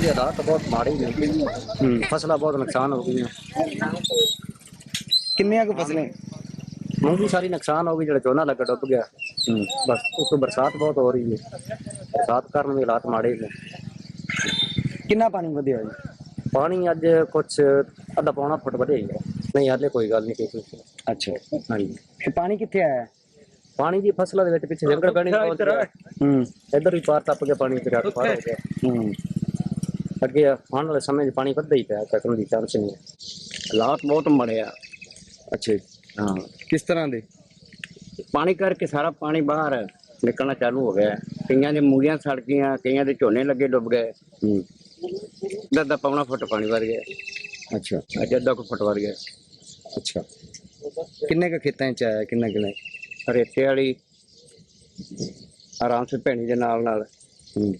ਦੀ ਹਾਲਾਤ ਬਹੁਤ ਮਾੜੇ ਨੇ ਫਸਲਾਂ ਬਹੁਤ ਨੁਕਸਾਨ ਹੋ ਗਈਆਂ। ਕਿੰਨੀਆਂ ਕੁ ਫਸਲਾਂ? ਮੂੰਗੀ ਸਾਰੀ ਨੁਕਸਾਨ ਹੋ ਗਈ ਜਿਹੜਾ ਝੋਨਾ ਲੱਗਾ ਡੁੱਬ ਗਿਆ। ਬਸ ਉੱਤੋਂ ਬਰਸਾਤ ਬਹੁਤ ਹੋ ਰਹੀ ਹੈ। ਬਰਸਾਤ ਕਾਰਨ ਵੀ ਹਾਲਾਤ ਮਾੜੇ ਨੇ। ਕਿੰਨਾ ਪਾਣੀ ਵਧਿਆ ਜੀ? ਪਾਣੀ ਅੱਜ ਕੁਛ ਅੱਧਾ ਪੌਣਾ ਫੁੱਟ ਵਧਿਆ ਹੀ ਹੈ। ਨਹੀਂ ਹਾਲੇ ਕੋਈ ਗੱਲ ਨਹੀਂ ਕੀਤੀ ਅੱਛਾ। ਹਾਂਜੀ। ਤੇ ਪਾਣੀ ਕਿੱਥੇ ਆਇਆ? ਪਾਣੀ ਦੀ ਫਸਲਾਂ ਦੇ ਵਿੱਚ ਪਿੱਛੇ ਜੰਗਲ ਪੈਣੀ ਗਿਆ। ਹੂੰ। ਇੱਧਰ ਵੀ ਪਾਰ ਟੱਪ ਕੇ ਪਾਣੀ ਤੇ ਪਾਰ ਹੋ ਗਿਆ। ਹੂੰ। ਅੱਗੇ ਆਉਣ ਵਾਲੇ ਸਮੇਂ 'ਚ ਪਾਣੀ ਵੱਧਦਾ ਹੀ ਪਿਆ ਕੱਟਣ ਦੀ ਚਾਂਸ ਨਹੀਂ ਹੈ। ਹਾਲਾਤ ਬਹੁਤ ਮਾੜੇ ਆ। ਅੱਛਾ ਹਾਂ। ਕਿਸ ਤਰ੍ਹਾਂ ਦੇ? ਪਾਣੀ ਕਰਕੇ ਸਾਰਾ ਪਾਣੀ ਬਾਹਰ ਨਿਕਲਣਾ ਚਾਲੂ ਹੋ ਗਿਆ। ਹੈ। ਕਈਆਂ ਦੇ ਮੂਲੀਆਂ ਸੜ ਗਈਆਂ ਕਈਆਂ ਦੇ ਝੋਨੇ ਲੱਗੇ ਡੁੱਬ ਗਏ। ਹੂੰ। ਅੱਧਾ ਪੌਣਾ ਫੁੱਟ ਪਾਣੀ ਵਰ ਗਿਆ। ਅੱਛਾ। ਅੱਜ ਅੱਧਾ ਕੁ ਫੁੱਟ ਵਰ ਗਿਆ। ਅੱਛਾ। ਕਿੰਨੇ ਕੁ ਖੇਤਾਂ ਚ ਆਇਆ ਕਿੰਨਾ ਕਿੰਨਾ ਰੇਤੇ ਵਾਲੀ ਆਰਾਮ ਸੇ ਭੈਣੀ ਦੇ ਨਾਲ ਨਾਲ। ਹੂੰ।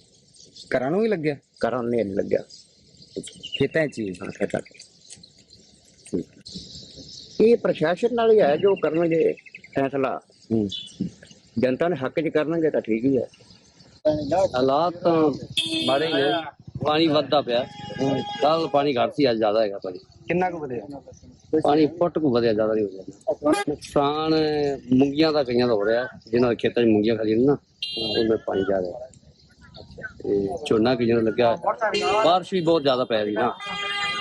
ਘਰਾਂ ਨੂੰ ਵੀ ਲੱਗਿਆ? ਕਰਨ ਨਹੀਂ ਲੱਗਿਆ। ਖੇਤਾਂ ਚ ਹੀ ਹਾਂ ਖੇਤਾਂ 'ਚ। ਇਹ ਪ੍ਰਸ਼ਾਸਨ ਨਾਲ ਹੀ ਹੈ ਜੋ ਕਰਨਗੇ ਫੈਸਲਾ। ਜਨਤਾ ਨੇ ਹੱਕ 'ਚ ਕਰਨਗੇ ਤਾਂ ਠੀਕ ਹੀ ਹੈ। ਹਾਲਾਤ ਤਾਂ ਮਾੜੇ ਨੇ ਪਾਣੀ ਵੱਧਦਾ ਪਿਆ। ਕੱਲ ਪਾਣੀ ਘੱਟ ਸੀ ਅੱਜ ਜ਼ਿਆਦਾ ਹੈਗਾ ਪਾਣੀ। ਕਿੰਨਾ ਕੁ ਵਧਿਆ? ਪਾਣੀ ਫੁੱਟ ਕੋ ਵਧਿਆ ਜ਼ਿਆਦਾ ਨਹੀਂ ਹੋ ਜਾਂਦਾ ਨੁਕਸਾਨ ਮੁੰਗੀਆਂ ਦਾ ਕਈਆਂ ਦਾ ਹੋ ਰਿਹਾ। ਜਿਨ੍ਹਾਂ ਦੇ ਖੇਤਾਂ 'ਚ ਮੁੰਗੀਆਂ ਖੜੀਆਂ ਨੇ ਨਾ ਉਹਨਾਂ ਪਾਣੀ ਜਾ ਰਿਹਾ ਤੇ ਝੋਨਾ ਕਈਆਂ ਨੂੰ ਲੱਗਿਆ ਬਾਰਿਸ਼ ਵੀ ਬਹੁਤ ਜ਼ਿਆਦਾ ਪੈ ਰਹੀ ਨਾ।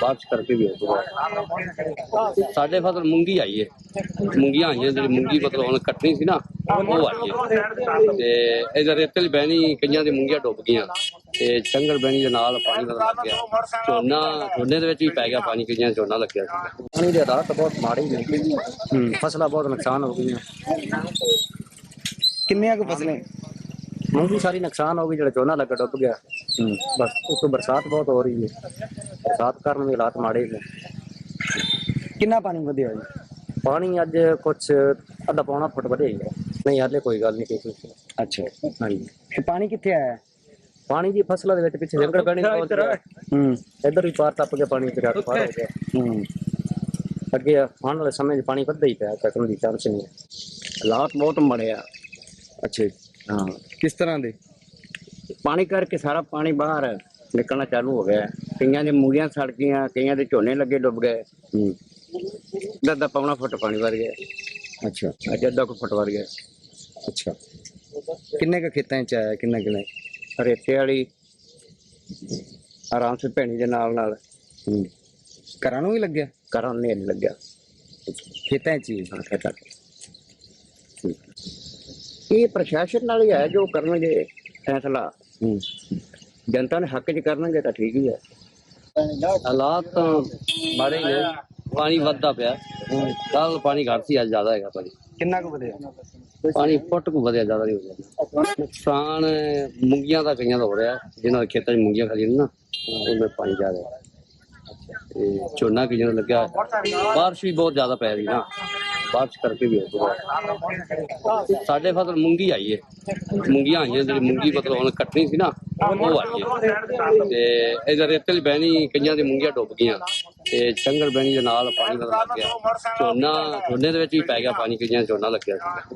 ਬਾਰਿਸ਼ ਕਰਕੇ ਵੀ ਹੋ ਗਿਆ। ਸਾਡੇ ਫਸਲ ਮੁੰਗੀ ਆਈ ਏ। ਮੁੰਗੀਆਂ ਆਈਆਂ ਜਿਹੜੀ ਮੁੰਗੀ ਮਤਲਬ ਹੁਣ ਕੱਟਣੀ ਸੀ ਨਾ ਉਹ ਆਈ ਏ। ਤੇ ਇਹਦਾ ਰੇਤਲ ਬਹਿਣੀ ਕਈਆਂ ਦੀ ਮੁੰਗੀਆਂ ਡੁੱਬ ਗਈਆਂ। ਤੇ ਚੰਗਲ ਬਹਿਣੀ ਦੇ ਨਾਲ ਪਾਣੀ ਦਾ ਲੱਗ ਗਿਆ। ਝੋਨਾ ਝੋਨੇ ਦੇ ਵਿੱਚ ਵੀ ਪੈ ਗਿਆ ਪਾਣੀ ਕਈਆਂ ਝੋਨਾ ਲੱਗਿਆ ਸੀ ਪਾਣੀ ਦੇ ਹਾਲਾਤ ਬਹੁਤ ਮਾੜੇ ਹੀ ਨੇ। ਹੂੰ। ਫਸਲਾਂ ਬਹੁਤ ਨੁਕਸਾਨ ਹੋ ਗਈਆਂ। ਕਿੰਨੀਆਂ ਕੁ ਫਸਲਾਂ? ਮੂੰਗੀ ਸਾਰੀ ਨੁਕਸਾਨ ਹੋ ਗਈ ਜਿਹੜਾ ਝੋਨਾ ਲੱਗਾ ਡੁੱਬ ਗਿਆ। ਹੂੰ। ਬਸ ਉੱਤੋਂ ਬਰਸਾਤ ਬਹੁਤ ਹੋ ਰਹੀ ਹੈ। ਬਰਸਾਤ ਕਾਰਨ ਵੀ ਹਾਲਾਤ ਮਾੜੇ ਨੇ। ਕਿੰਨਾ ਪਾਣੀ ਵਧਿਆ ਜੀ? ਪਾਣੀ ਅੱਜ ਕੁਛ ਅੱਧਾ ਪੌਣਾ ਫੁੱਟ ਵਧਿਆ ਹੀ ਹੈ। ਨਹੀਂ ਹਾਲੇ ਕੋਈ ਗੱਲ ਨਹੀਂ ਕੀਤੀ। ਅੱਛਾ। ਹਾਂਜੀ। ਤੇ ਪਾਣੀ ਕਿੱਥੇ ਆਇਆ? ਪਾਣੀ ਦੀ ਫਸਲਾਂ ਦੇ ਵਿੱਚ ਪਿੱਛੇ ਜੰਗਲ ਪੈਣੀ ਗਿਆ। ਹੂੰ। ਇੱਧਰ ਵੀ ਪਾਰ ਟੱਪ ਕੇ ਪਾਣੀ ਤੇ ਘੱਟ ਪਾਰ ਹੋ ਗਿਆ। ਹੂੰ। ਅੱਗੇ ਆਉਣ ਵਾਲੇ ਸਮੇਂ 'ਚ ਪਾਣੀ ਵੱਧਦਾ ਹੀ ਪਿਆ ਕੱਟਣ ਦੀ ਚਾਂਸ ਨਹੀਂ। ਹਾਲਾਤ ਬਹੁਤ ਮਾੜੇ ਆ। ਅੱਛਾ ਜੀ। ਹਾਂ। ਕਿਸ ਤਰ੍ਹਾਂ ਦੇ? ਪਾਣੀ ਕਰਕੇ ਸਾਰਾ ਪਾਣੀ ਬਾਹਰ ਨਿਕਲਣਾ ਚਾਲੂ ਹੋ ਗਿਆ। ਹੈ। ਕਈਆਂ ਦੇ ਮੂਲੀਆਂ ਸੜ ਗਈਆਂ ਕਈਆਂ ਦੇ ਝੋਨੇ ਲੱਗੇ ਡੁੱਬ ਗਏ। ਹੂੰ। ਅੱਧਾ ਪੌਣਾ ਫੁੱਟ ਪਾਣੀ ਵਰ ਗਿਆ। ਅੱਛਾ। ਅੱਜ ਅੱਧਾ ਕੁ ਫੁੱਟ ਵਰ ਗਿਆ। ਅੱਛਾ। ਕਿੰਨੇ ਕੁ ਖੇਤਾਂ ਚ ਆਇਆ ਕਿੰਨਾ ਕਿੰਨਾ ਰੇਤੇ ਵਾਲੀ ਆਰਾਮ ਸੇ ਭੈਣੀ ਦੇ ਨਾਲ ਨਾਲ। ਹੂੰ। ਘਰਾਂ ਨੂੰ ਵੀ ਲੱਗਿਆ? ਕਰਨ ਨਹੀਂ ਲੱਗਿਆ। ਖੇਤਾਂ ਚ ਹੀ? ਹਾਂ ਖੇਤਾਂ 'ਚ। ਇਹ ਪ੍ਰਸ਼ਾਸਨ ਨਾਲ ਹੀ ਹੈ ਜੋ ਕਰਨਗੇ ਫੈਸਲਾ। ਜਨਤਾ ਨੇ ਹੱਕ 'ਚ ਕਰਨਗੇ ਤਾਂ ਠੀਕ ਹੀ ਹੈ। ਹਾਲਾਤ ਤਾਂ ਮਾੜੇ ਨੇ ਪਾਣੀ ਵੱਧਦਾ ਪਿਆ। ਕੱਲ ਪਾਣੀ ਘੱਟ ਸੀ ਅੱਜ ਜ਼ਿਆਦਾ ਹੈਗਾ ਪਾਣੀ। ਕਿੰਨਾ ਕੁ ਵਧਿਆ? ਪਾਣੀ ਫੁੱਟ ਕੋ ਵਧਿਆ ਜ਼ਿਆਦਾ ਨਹੀਂ ਹੋ ਜਾਂਦਾ ਨੁਕਸਾਨ ਮੁੰਗੀਆਂ ਦਾ ਕਈਆਂ ਦਾ ਹੋ ਰਿਹਾ। ਜਿਨ੍ਹਾਂ ਦੇ ਖੇਤਾਂ 'ਚ ਮੁੰਗੀਆਂ ਖੜੀਆਂ ਨੇ ਨਾ ਉਹਨਾਂ ਪਾਣੀ ਜਾ ਰਿਹਾ ਤੇ ਝੋਨਾ ਕਈਆਂ ਨੂੰ ਲੱਗਿਆ ਬਾਰਿਸ਼ ਵੀ ਬਹੁਤ ਜ਼ਿਆਦਾ ਪੈ ਰਹੀ ਨਾ। ਬਾਰਿਸ਼ ਕਰਕੇ ਵੀ ਹੋ ਸਾਡੇ ਫਸਲ ਮੂੰਗੀ ਆਈ ਏ। ਮੂੰਗੀਆਂ ਆਈਆਂ, ਜਿਹੜੀ ਮੂੰਗੀ ਮਤਲਬ ਹੁਣ ਕੱਟਣੀ ਸੀ ਨਾ, ਉਹ ਆਈ ਏ। ਤੇ ਇਹਦਾ ਰੇਤਲ ਬਹਿਣੀ, ਕਈਆਂ ਦੀ ਮੂੰਗੀਆਂ ਡੁੱਬ ਗਈਆਂ। ਤੇ ਚੰਗਲ ਬਹਿਣੀ ਦੇ ਨਾਲ ਪਾਣੀ ਦਾ ਲੱਗ ਗਿਆ। ਝੋਨਾ, ਝੋਨੇ ਦੇ ਵਿੱਚ ਵੀ ਪੈ ਗਿਆ ਪਾਣੀ, ਕਈਆਂ ਦਾ ਝੋਨਾ ਲੱਗਿਆ ਸੀ।